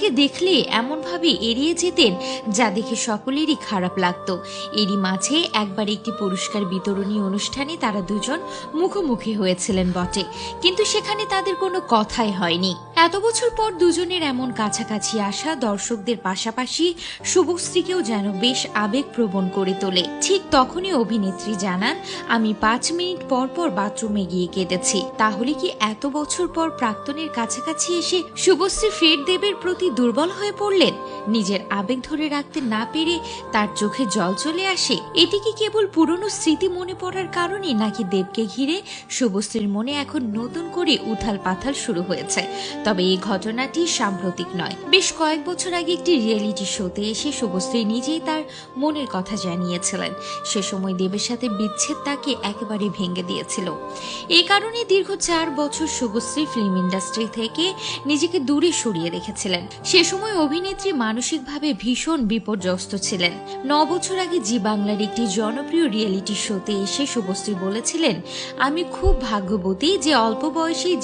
দেবকে দেখলে এমনভাবে এড়িয়ে যেতেন যা দেখে সকলেরই খারাপ লাগতো। এরই মাঝে একবার একটি পুরস্কার বিতরণী অনুষ্ঠানে তারা দুজন মুখোমুখি হয়েছিলেন বটে, কিন্তু সেখানে তাদের কোনো কথাই হয়নি। এত বছর পর দুজনের এমন কাছাকাছি আসা দর্শকদের পাশাপাশি শুভশ্রীকেও যেন বেশ আবেগপ্রবণ করে তোলে। ঠিক তখনই অভিনেত্রী জানান, আমি পাঁচ মিনিট পর পর বাথরুমে গিয়ে কেঁদেছি। তাহলে কি এত বছর পর প্রাক্তনের কাছাকাছি এসে শুভশ্রী ফের দেবের প্রতি দুর্বল হয়ে পড়লেন। নিজের আবেগ ধরে রাখতে না পেরে তার চোখে জল চলে আসে। এটি কি কেবল পুরনো স্মৃতি মনে পড়ার কারণে নাকি দেবকে ঘিরে শুভশ্রীর মনে এখন নতুন করে উথাল পাথাল শুরু হয়েছে। তবে এই ঘটনাটি সাম্প্রতিক নয়। বেশ কয়েক বছর আগে একটি রিয়েলিটি শোতে এসে শুভশ্রী নিজেই তার মনের কথা জানিয়েছিলেন। সে সময় দেবের সাথে বিচ্ছেদ তাকে একেবারে ভেঙে দিয়েছিল। এই কারণে দীর্ঘ চার বছর শুভশ্রী ফিল্ম ইন্ডাস্ট্রি থেকে নিজেকে দূরে সরিয়ে রেখেছিলেন। সে সময় অভিনেত্রী মানসিকভাবে ভীষণ বিপর্যস্ত ছিলেন। ন বছর আগে জি বাংলার একটি জনপ্রিয় রিয়েলিটি শোতে এসে শুভশ্রী বলেছিলেন, আমি খুব ভাগ্যবতী যে অল্প বয়সেই